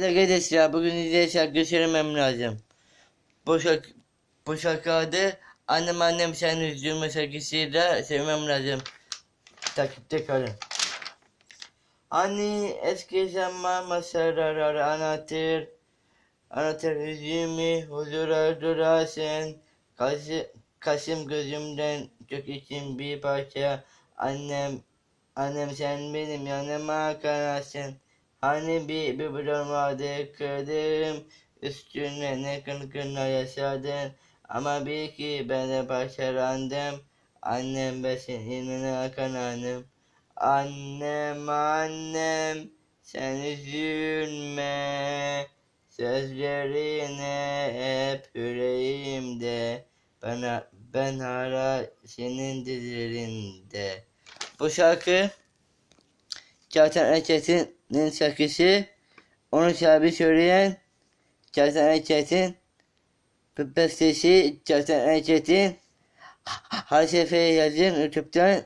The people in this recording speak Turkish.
Evet arkadaşlar bugün size şarkı söylemem lazım. Bu şarkı, bu Annem Annem Sen Üzülme şarkısıyla söylemem lazım. Takipte kalın. Hani eski zaman masallar anlatır. Anlatır hüzünümü huzura durasın. Kasım, Kasım gözümden çok için bir parça. Annem, annem sen benim yanıma kanarsın. Hani bir bir bulan vardı kırdım. Üstüne ne kın kınla yaşadın. Ama bir ki ben de başarandım. Annem ben senin kananım. Annem annem sen üzülme. Sözlerine hep yüreğimde. Ben, ben hala senin dizlerinde. Bu şarkı Çağatan Erçetin'in şarkısı. Onu sahibi söyleyen Çağatan Erçetin. Bestesi Çağatan Erçetin. Her sefer yazın YouTube'dan